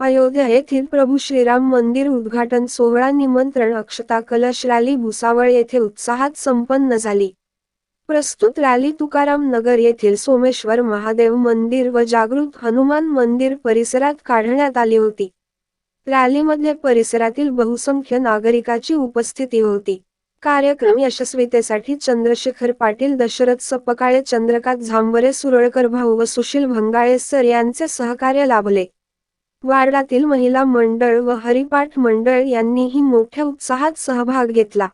अयोध्या येथील प्रभू श्रीराम मंदिर उद्घाटन सोहळा निमंत्रण अक्षता कलश रॅली भुसावळ येथे उत्साहात संपन्न झाली. प्रस्तुत रॅली तुकाराम नगर येथील सोमेश्वर महादेव मंदिर व जागृत हनुमान मंदिर परिसरात काढण्यात आली होती. रॅलीमध्ये परिसरातील बहुसंख्य नागरिकाची उपस्थिती होती. कार्यक्रम यशस्वीतेसाठी चंद्रशेखर पाटील दशरथ सपकाळे चंद्रकांत झांबरे सुरळकर भाऊ व सुशील भंगाळे सर यांचे सहकार्य लाभले. वार्डातील महिला मंडळ व हरिपाठ मंडळ यांनीही मोठ्या उत्साहात सहभाग घेतला.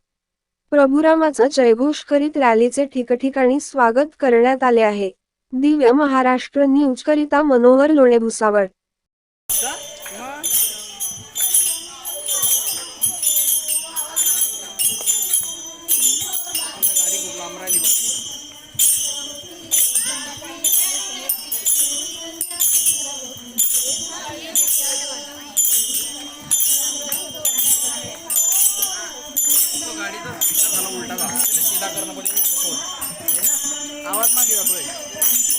प्रभुरामाचा जयघोष करीत रॅलीचे ठिकठिकाणी स्वागत करण्यात आले आहे. दिव्य महाराष्ट्र न्यूज करिता मनोहर लोणे भुसावळ गाडीचा